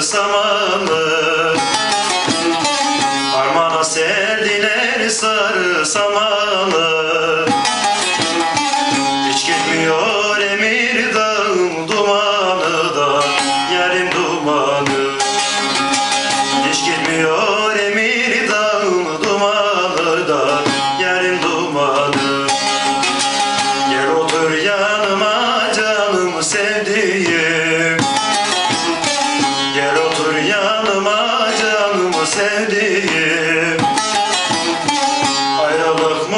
samanı Harmana serdiler sarı canım sevdiğim Ayrılık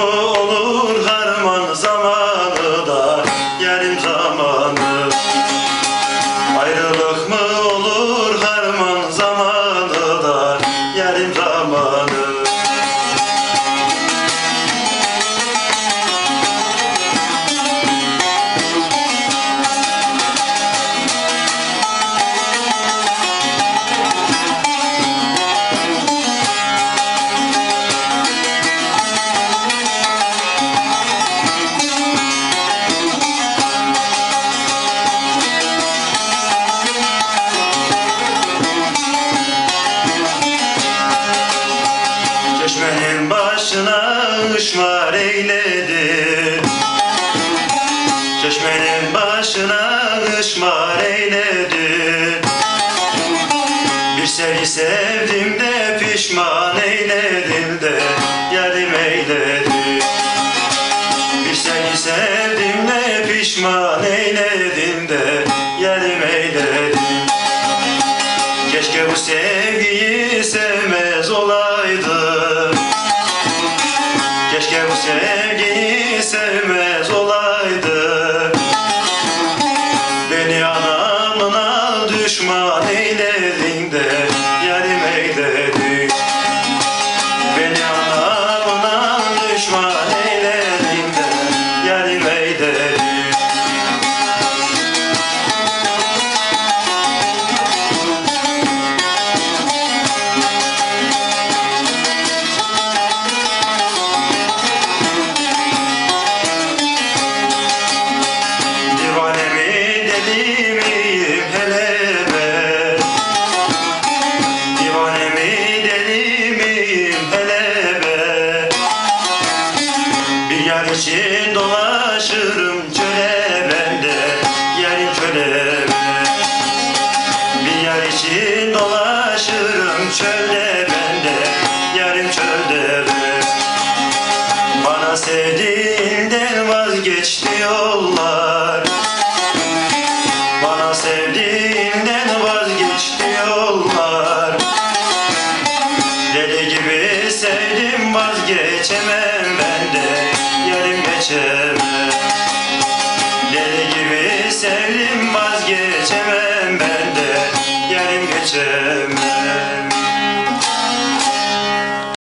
Çeşmenin başına ışmar eyledi. Çeşmenin başına ışmar eyledi. Bir sevgi sevdim de pişman eyledim de Yarim eyledi Bir sevgi sevdim de pişman eyledim Keşke sevmez olaydım Beni anamına düşman eyledin de Yarim eyledin Beni anamına düşman yar için dolaşırım çöle ben de Yerim çöle ben Bir yar için dolaşırım çölde ben de Yerim çölde ben bana sevdiğinden vazgeçti yollar Bana sevdiğinden vazgeçti yollar Deli gibi sevdim vazgeçemem ben de Yarım geçemem. Deli gibi sevdim vazgeçemem ben de. Yarım geçemem